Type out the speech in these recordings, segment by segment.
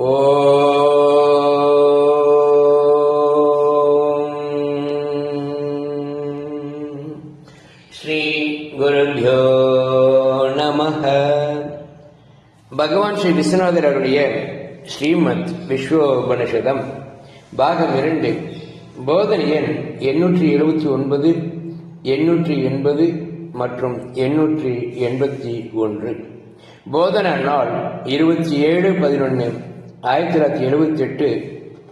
ஓம் ஸ்ரீ குருபியோ நமः பகவான் ஸ்ரீ விஸ்வநாதர் அவருடைய ஸ்ரீமத் விஸ்வோபனிஷதம் பாகம் இரண்டு போதனை எண் எண்ணூற்றி எழுபத்தி ஒன்பது எண்ணூற்றி எண்பது மற்றும் எண்ணூற்றி எண்பத்தி ஒன்று. போதன நாள் இருபத்தி ஏழு பதினொன்று ஆயிரத்தி தொள்ளாயிரத்தி எழுபத்தி எட்டு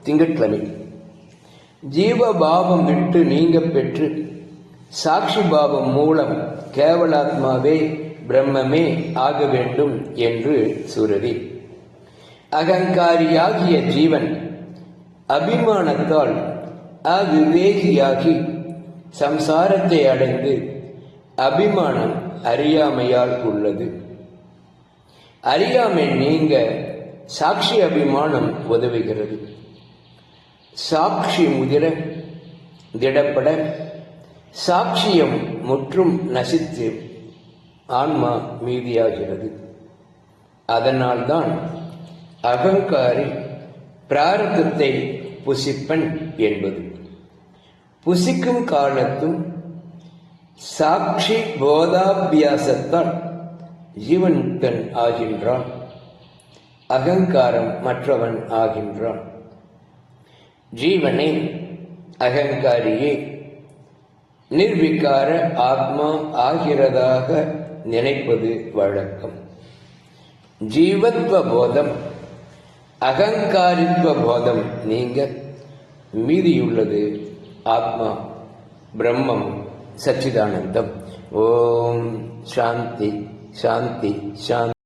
திங்கட்கிழமை. ஜீவபாவம் விட்டு நீங்க பெற்று சாட்சி பாவம் மூலம் கேவலாத்மாவே பிரம்மமே ஆக வேண்டும் என்று சுரதி. அகங்காரியாகிய ஜீவன் அபிமானத்தால் அவிவேகியாகி சம்சாரத்தை அடைந்து அபிமானம் அறியாமையால் உள்ளது. அறியாமை நீங்க சாட்சி அபிமானம் உதவுகிறது. சாட்சி முதிர திடப்பட சாட்சியம் முற்றும் நசித்து ஆன்மா மீதியாகிறது. அதனால்தான் அகங்காரி பிராரதத்தை புசிப்பன் என்பது. புசிக்கும் காலத்தும் சாட்சி போதாபியாசத்தால் ஜீவன் ஜீவன்முக்தன் ஆகின்றான். அகங்காரம் மற்றவன் ஆகின்றான். ஜீவனை அகங்காரியே நிர்விகார ஆத்மா ஆகிறதாக நினைப்பது வழக்கம். ஜீவத்வ போதம் அகங்காரித்வ போதம் நீங்க மீதியுள்ளது ஆத்மா பிரம்மம் சச்சிதானந்தம். ஓம் சாந்தி சாந்தி சாந்தி.